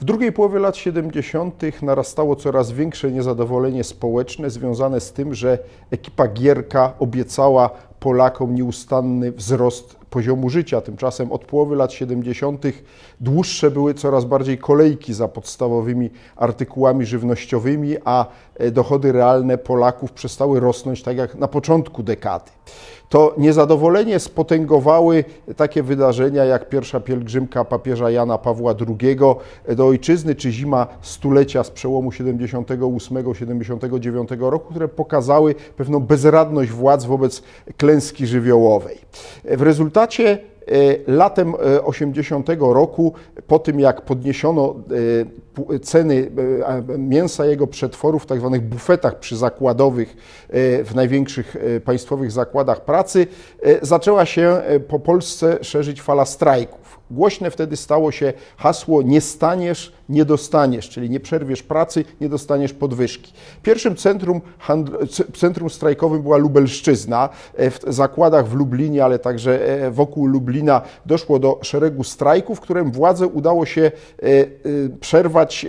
W drugiej połowie lat 70. narastało coraz większe niezadowolenie społeczne związane z tym, że ekipa Gierka obiecała Polakom nieustanny wzrost poziomu życia. Tymczasem od połowy lat 70. dłuższe były coraz bardziej kolejki za podstawowymi artykułami żywnościowymi, a e, dochody realne Polaków przestały rosnąć tak jak na początku dekady. To niezadowolenie spotęgowały takie wydarzenia jak pierwsza pielgrzymka papieża Jana Pawła II do ojczyzny, czy zima stulecia z przełomu 78-79 roku, które pokazały pewną bezradność władz wobec klęski żywiołowej. W rezultacie latem 80 roku, po tym jak podniesiono e, ceny e, mięsa jego przetworów w tak zwanych bufetach przyzakładowych w największych państwowych zakładach pracy, zaczęła się po Polsce szerzyć fala strajków. Głośne wtedy stało się hasło nie staniesz, nie dostaniesz, czyli nie przerwiesz pracy, nie dostaniesz podwyżki. Pierwszym centrum, centrum strajkowym była Lubelszczyzna. W zakładach w Lublinie, ale także wokół Lublina doszło do szeregu strajków, którym władze udało się przerwać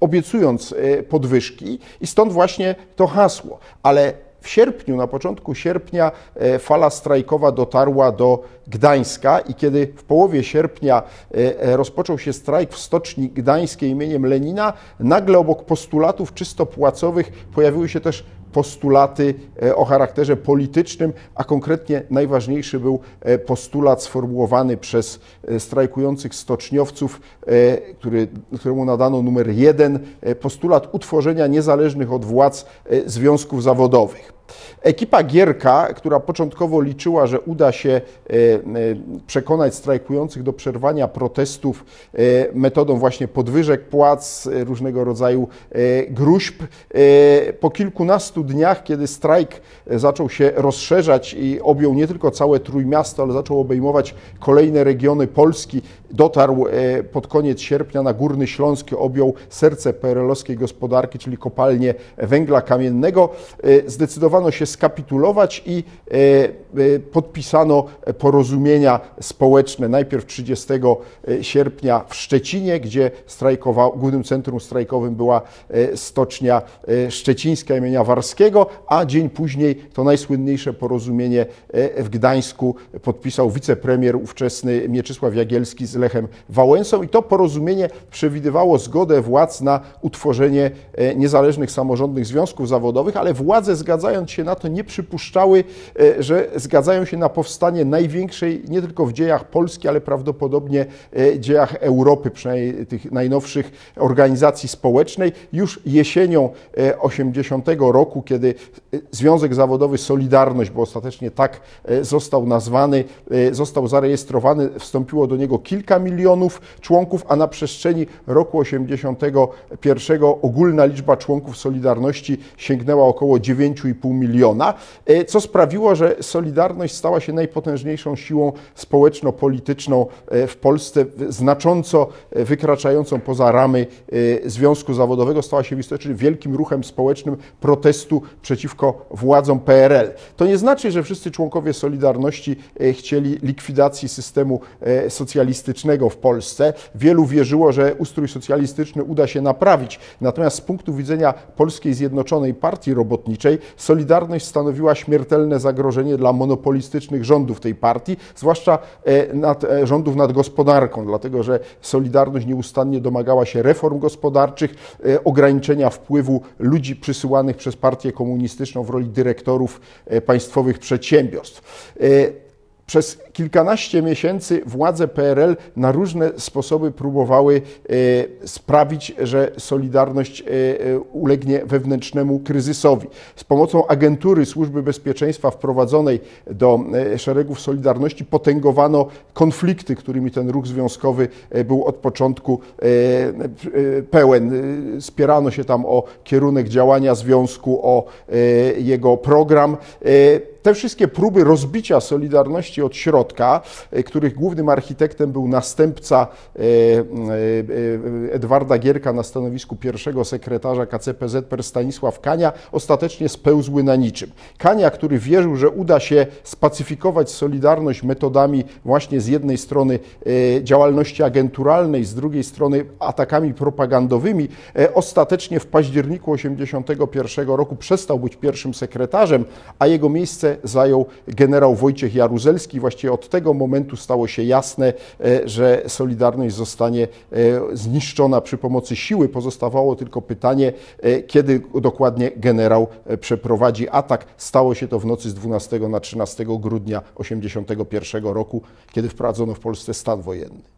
obiecując podwyżki i stąd właśnie to hasło. Ale w sierpniu, na początku sierpnia, e, fala strajkowa dotarła do Gdańska i kiedy w połowie sierpnia e, e, rozpoczął się strajk w Stoczni Gdańskiej imieniem Lenina, nagle obok postulatów czysto płacowych pojawiły się też postulaty o charakterze politycznym, a konkretnie najważniejszy był postulat sformułowany przez strajkujących stoczniowców, który, któremu nadano numer jeden, postulat utworzenia niezależnych od władz związków zawodowych. Ekipa Gierka, która początkowo liczyła, że uda się e, e, przekonać strajkujących do przerwania protestów e, metodą właśnie podwyżek płac, różnego rodzaju gruźb, po kilkunastu dniach, kiedy strajk zaczął się rozszerzać i objął nie tylko całe Trójmiasto, ale zaczął obejmować kolejne regiony Polski, dotarł pod koniec sierpnia na Górny Śląsk, objął serce PRL-owskiej gospodarki, czyli kopalnię węgla kamiennego, zdecydowano się skapitulować i e, e, podpisano porozumienia społeczne. Najpierw 30 e, sierpnia w Szczecinie, gdzie strajkował, głównym centrum strajkowym była stocznia szczecińska imienia Warskiego, a dzień później to najsłynniejsze porozumienie w Gdańsku podpisał wicepremier ówczesny Mieczysław Jagielski z Lechem Wałęsą i to porozumienie przewidywało zgodę władz na utworzenie niezależnych samorządnych związków zawodowych, ale władze zgadzając się na to nie przypuszczały, e, że zgadzają się na powstanie największej nie tylko w dziejach Polski, ale prawdopodobnie e, dziejach Europy, przynajmniej tych najnowszych organizacji społecznej. Już jesienią 80 e, roku, kiedy Związek Zawodowy Solidarność, bo ostatecznie tak został nazwany, został zarejestrowany, wstąpiło do niego kilka milionów członków, a na przestrzeni roku 81 ogólna liczba członków Solidarności sięgnęła około 9,5 miliona, e, co sprawiło, że Solidarność stała się najpotężniejszą siłą społeczno-polityczną e, w Polsce, znacząco e, wykraczającą poza ramy Związku Zawodowego, stała się w istocie wielkim ruchem społecznym protestu przeciwko władzom PRL. To nie znaczy, że wszyscy członkowie Solidarności chcieli likwidacji systemu socjalistycznego w Polsce. Wielu wierzyło, że ustrój socjalistyczny uda się naprawić. Natomiast z punktu widzenia Polskiej Zjednoczonej Partii Robotniczej Solidarność stanowiła śmiertelne zagrożenie dla monopolistycznych rządów tej partii, zwłaszcza e, nad, e, rządów nad gospodarką, dlatego że Solidarność nieustannie domagała się reform gospodarczych, e, ograniczenia wpływu ludzi przysyłanych przez partię komunistyczną w roli dyrektorów państwowych przedsiębiorstw. Przez kilkanaście miesięcy władze PRL na różne sposoby próbowały e, sprawić, że Solidarność e, e, ulegnie wewnętrznemu kryzysowi. Z pomocą agentury Służby Bezpieczeństwa wprowadzonej do szeregów Solidarności potęgowano konflikty, którymi ten ruch związkowy był od początku pełen. Spierano się tam o kierunek działania związku, o jego program te wszystkie próby rozbicia Solidarności od środka, e, których głównym architektem był następca e, e, Edwarda Gierka na stanowisku pierwszego sekretarza KCPZ per Stanisław Kania, ostatecznie spełzły na niczym. Kania, który wierzył, że uda się spacyfikować Solidarność metodami właśnie z jednej strony działalności agenturalnej, z drugiej strony atakami propagandowymi, ostatecznie w październiku 1981 roku przestał być pierwszym sekretarzem, a jego miejsce zajął generał Wojciech Jaruzelski. Właściwie od tego momentu stało się jasne, e, że Solidarność zostanie e, zniszczona przy pomocy siły. Pozostawało tylko pytanie, e, kiedy dokładnie generał przeprowadzi atak. Stało się to w nocy z 12 na 13 grudnia 1981 roku, kiedy wprowadzono w Polsce stan wojenny.